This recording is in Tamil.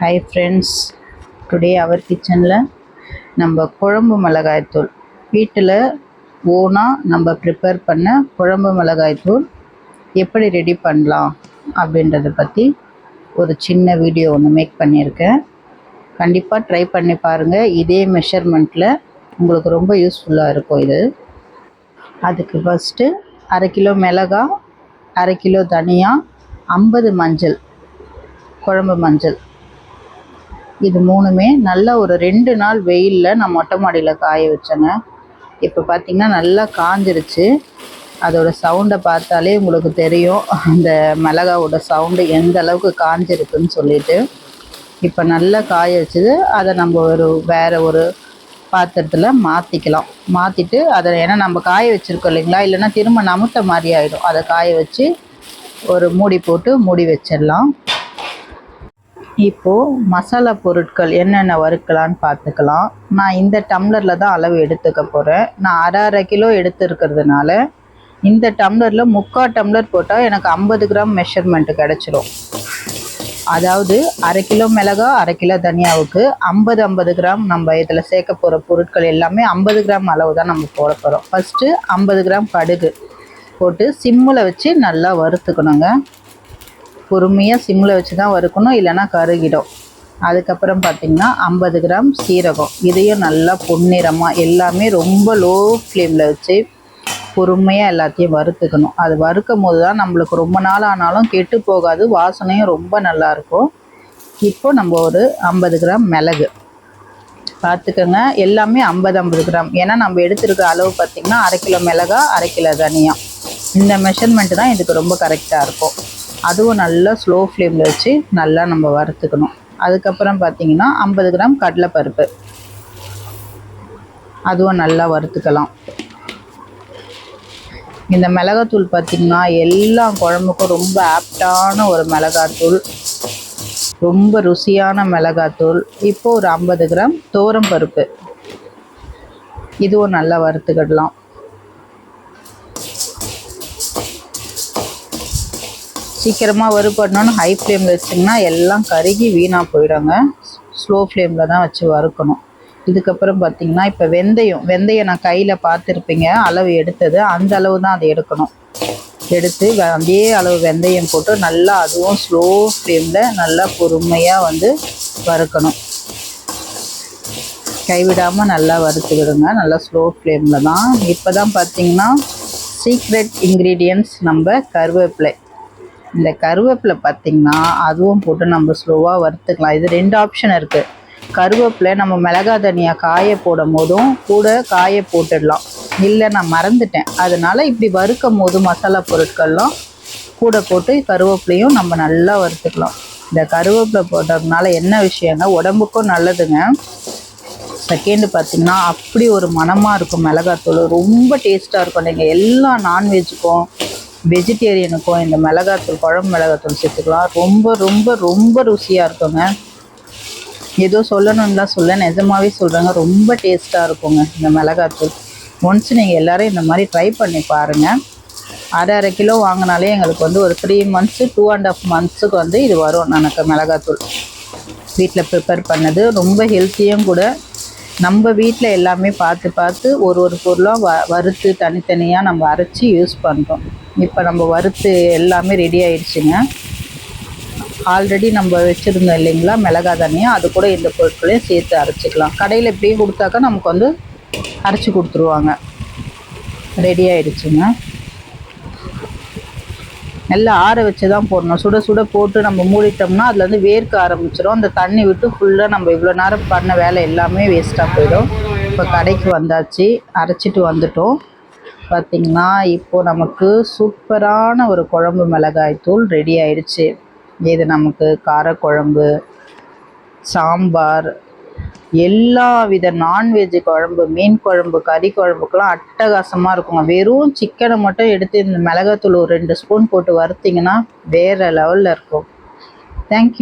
ஹாய் ஃப்ரெண்ட்ஸ் டுடே அவர் கிச்சனில் நம்ம குழம்பு மிளகாய்த்தூள் வீட்டில் ஓனாக நம்ம ப்ரிப்பேர் பண்ண குழம்பு மிளகாய்த்தூள் எப்படி ரெடி பண்ணலாம் அப்படின்றத பற்றி ஒரு சின்ன வீடியோ ஒன்று மேக் பண்ணியிருக்கேன். கண்டிப்பாக ட்ரை பண்ணி பாருங்கள் இதே மெஷர்மெண்ட்டில் உங்களுக்கு ரொம்ப யூஸ்ஃபுல்லாக இருக்கும் இது. அதுக்கு ஃபஸ்ட்டு அரை கிலோ மிளகா அரை கிலோ தனியா ஐம்பது மஞ்சள் குழம்பு மஞ்சள் இது மூணுமே நல்லா ஒரு ரெண்டு நாள் வெயிலில் நான் மொட்டை மாடியில் காய வச்சேங்க. இப்போ பார்த்திங்கன்னா நல்லா காஞ்சிருச்சு. அதோட சவுண்டை பார்த்தாலே உங்களுக்கு தெரியும். அந்த மிளகாவோட சவுண்டு எந்த அளவுக்கு காஞ்சிருக்குன்னு சொல்லிட்டு. இப்போ நல்லா காய வச்சது. அதை நம்ம ஒரு வேறு ஒரு பாத்திரத்தில் மாற்றிக்கலாம் மாற்றிட்டு அதை ஏன்னா நம்ம காய வச்சுருக்கோம் இல்லைங்களா? இல்லைன்னா திரும்ப நமுத்த மாதிரி ஆகிடும் அதை காய வச்சு ஒரு மூடி போட்டு மூடி வச்சிடலாம். இப்போது மசாலா பொருட்கள் என்னென்ன வறுக்கலான்னு பார்த்துக்கலாம். நான் இந்த டம்ளரில் தான் அளவு எடுத்துக்க போகிறேன் நான் அரை அரை கிலோ எடுத்துருக்கிறதுனால இந்த டம்ளரில் முக்கால் டம்ளர் போட்டால் எனக்கு ஐம்பது கிராம் மெஷர்மெண்ட்டு கிடச்சிரும். அதாவது அரை கிலோ மிளகா அரை கிலோ தனியாவுக்கு ஐம்பது ஐம்பது கிராம் நம்ம இதில் சேர்க்க போகிற பொருட்கள் எல்லாமே ஐம்பது கிராம் அளவு தான் நம்ம போட போகிறோம் ஃபஸ்ட்டு ஐம்பது கிராம் கடுகு போட்டு சிம்மில் வச்சு நல்லா வறுத்துக்கணுங்க. பொறுமையாக சிம்மில் வச்சு தான் வறுக்கணும் இல்லைன்னா கருகிடும். அதுக்கப்புறம் பார்த்திங்கன்னா ஐம்பது கிராம் சீரகம். இதையும் நல்லா பொன்னிறமாக எல்லாமே ரொம்ப லோ ஃப்ளேமில் வச்சு பொறுமையாக எல்லாத்தையும் வறுத்துக்கணும். அது வறுக்கும் போது தான் நம்மளுக்கு ரொம்ப நாள் ஆனாலும் கெட்டு போகாது வாசனையும் ரொம்ப நல்லாயிருக்கும் இப்போ நம்ம ஒரு ஐம்பது கிராம் மிளகு. பார்த்துக்கோங்க எல்லாமே ஐம்பது ஐம்பது கிராம். ஏன்னா நம்ம எடுத்துருக்க அளவு பார்த்திங்கன்னா அரை கிலோ மிளகா அரை கிலோ தனியாக இந்த மெஷர்மெண்ட்டு தான் இதுக்கு ரொம்ப கரெக்டாக இருக்கும். அதுவும் நல்லா ஸ்லோ ஃப்ளேமில் வச்சு நல்லா நம்ம வறுத்துக்கணும். அதுக்கப்புறம் பார்த்திங்கன்னா ஐம்பது கிராம் கடலைப்பருப்பு. அதுவும் நல்லா வறுத்துக்கலாம். இந்த மிளகாத்தூள் பார்த்திங்கன்னா எல்லா குழம்புக்கும் ரொம்ப ஆப்டான ஒரு மிளகாத்தூள். ரொம்ப ருசியான மிளகாத்தூள். இப்போது ஒரு ஐம்பது கிராம் தோரம் பருப்பு. இதுவும் நல்லா வறுத்துக்கிடலாம். சீக்கிரமாக வறுபடணும்னு ஹை ஃப்ளேமில் வச்சிங்கன்னா எல்லாம் கருகி வீணாக போயிடுங்க. ஸ்லோ ஃப்ளேமில் தான் வச்சு வறுக்கணும். இதுக்கப்புறம் பார்த்திங்கன்னா இப்போ வெந்தயம் வெந்தயம் நான் கையில் பார்த்துருப்பீங்க அளவு எடுத்தது அந்த அளவு தான் அதை எடுக்கணும். எடுத்து அதே அளவு வெந்தயம் போட்டு நல்லா அதுவும் ஸ்லோ ஃப்ளேமில் நல்லா பொறுமையாக வந்து வறுக்கணும். கைவிடாமல் நல்லா வறுத்து விடுங்க. நல்லா ஸ்லோ ஃப்ளேமில் தான். இப்போ தான் பார்த்திங்கன்னா சீக்ரெட் இன்க்ரீடியன்ட்ஸ் நம்ம கருவேப்பிலை. இந்த கருவேப்பிலை பார்த்திங்கன்னா அதுவும் போட்டு நம்ம ஸ்லோவாக வறுத்துக்கலாம். இது ரெண்டு ஆப்ஷன் இருக்குது கருவேப்பிலை நம்ம மிளகா தனியாக காய போடும் போதும் கூட காய போட்டுடலாம். இல்லை நான் மறந்துட்டேன். அதனால் இப்படி வறுக்கும் போது மசாலா பொருட்கள்லாம் கூட போட்டு கருவேப்பிலையும் நம்ம நல்லா வறுத்துக்கலாம். இந்த கருவேப்பிலை போட்டதுனால என்ன விஷயங்க உடம்புக்கும் நல்லதுங்க. செகண்டு பார்த்திங்கன்னா அப்படி ஒரு மனமாக இருக்கும் மிளகாத்தூள். ரொம்ப டேஸ்ட்டாக இருக்கும். நீங்கள் எல்லா நான்வெஜ்ஜுக்கும் வெஜிடேரியனுக்கும் இந்த மிளகாத்தூள் குழம்பு மிளகாத்தூள் சேர்த்துக்கலாம். ரொம்ப ரொம்ப ரொம்ப ருசியாக இருக்குங்க. ஏதோ சொல்லணும்லாம் சொல்ல நிஜமாகவே சொல்கிறேங்க ரொம்ப டேஸ்ட்டாக இருக்குங்க இந்த மிளகாத்தூள். ஒன்ஸ் நீங்கள் எல்லோரும் இந்த மாதிரி ட்ரை பண்ணி பாருங்கள் அரை அரை கிலோ வாங்கினாலே எங்களுக்கு வந்து ஒரு three months two and half மந்த்ஸுக்கு வந்து இது வரும் எனக்கு மிளகாத்தூள். வீட்டில் ப்ரிப்பேர் பண்ணது. ரொம்ப ஹெல்த்தியும் கூட. நம்ம வீட்டில் எல்லாமே பார்த்து பார்த்து ஒரு ஒரு பொருளாக வ வறுத்து தனித்தனியாக நம்ம அரைச்சி யூஸ் பண்ணுறோம் இப்போ நம்ம வறுத்து எல்லாமே ரெடி ஆயிடுச்சுங்க. ஆல்ரெடி நம்ம வச்சுருந்தோம் இல்லைங்களா மிளகா தனியாக அது கூட இந்த பொருட்களையும் சேர்த்து அரைச்சிக்கலாம். கடையில் எப்படியும் கொடுத்தாக்கா நமக்கு வந்து அரைச்சி கொடுத்துருவாங்க. ரெடி ஆயிடுச்சுங்க. நல்லா ஆற வச்சு தான் போடணும். சுட சுட போட்டு நம்ம மூடிட்டோம்னா அதில் வந்து வேர்க்க ஆரம்பிச்சிடும் அந்த தண்ணி விட்டு ஃபுல்லாக நம்ம இவ்வளோ நேரம் பண்ண வேலை எல்லாமே வேஸ்ட்டாக போயிடும். இப்போ கடைக்கு வந்தாச்சு அரைச்சிட்டு வந்துட்டோம். பார்த்திங்கன்னா இப்போது நமக்கு சூப்பரான ஒரு குழம்பு மிளகாய் தூள் ரெடி ஆயிடுச்சு. இது நமக்கு காரக்குழம்பு சாம்பார் எல்லா வித நான்வெஜ் குழம்பு மீன் குழம்பு கறி குழம்புக்கெல்லாம் அட்டகாசமாக இருக்குங்க. வெறும் சிக்கனை மட்டும் எடுத்து இந்த மிளகாத்தூள் ஒரு ரெண்டு ஸ்பூன் போட்டு வறுத்திங்கன்னா வேறு லெவலில் இருக்கும். தேங்க்யூ